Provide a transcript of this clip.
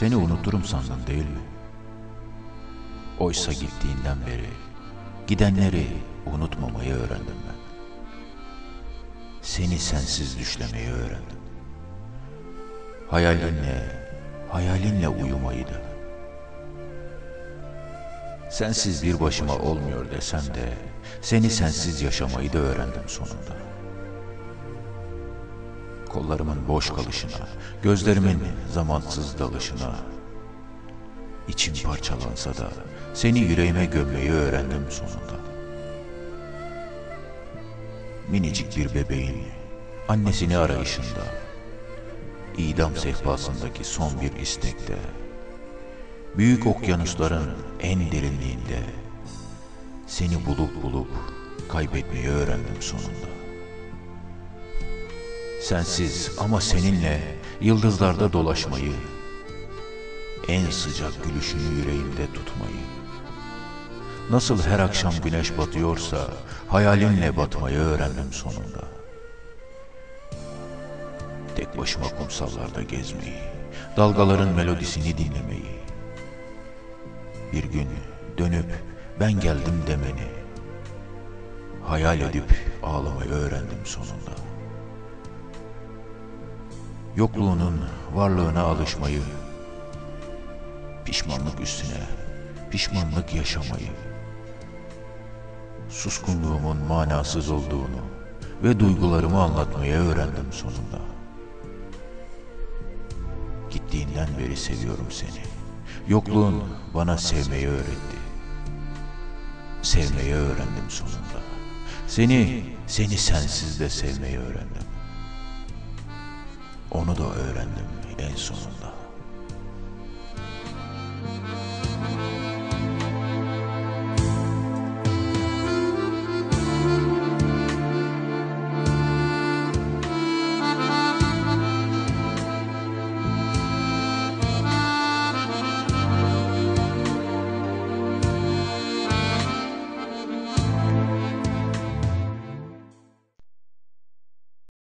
Seni unuturum sandın değil mi? Oysa gittiğinden beri gidenleri unutmamayı öğrendim ben. Seni sensiz düşlemeyi öğrendim. Hayalinle, hayalinle uyumayı da. Sensiz bir başıma olmuyor desem de seni sensiz yaşamayı da öğrendim sonunda. Kollarımın boş kalışına, gözlerimin zamansız dalışına, içim parçalansa da seni yüreğime gömmeyi öğrendim sonunda. Minicik bir bebeğin annesini arayışında, idam sehpasındaki son bir istekte, büyük okyanusların en derinliğinde seni bulup bulup kaybetmeyi öğrendim sonunda. Sensiz ama seninle yıldızlarda dolaşmayı, en sıcak gülüşünü yüreğimde tutmayı, nasıl her akşam güneş batıyorsa hayalinle batmayı öğrendim sonunda. Tek başıma kumsallarda gezmeyi, dalgaların melodisini dinlemeyi, bir gün dönüp ben geldim demeni, hayal edip ağlamayı öğrendim sonunda. Yokluğunun varlığına alışmayı, pişmanlık üstüne pişmanlık yaşamayı, suskunluğumun manasız olduğunu ve duygularımı anlatmayı öğrendim sonunda. Gittiğinden beri seviyorum seni. Yokluğun bana sevmeyi öğretti. Sevmeyi öğrendim sonunda. Seni, seni sensiz de sevmeyi öğrendim. Onu da öğrendim en sonunda.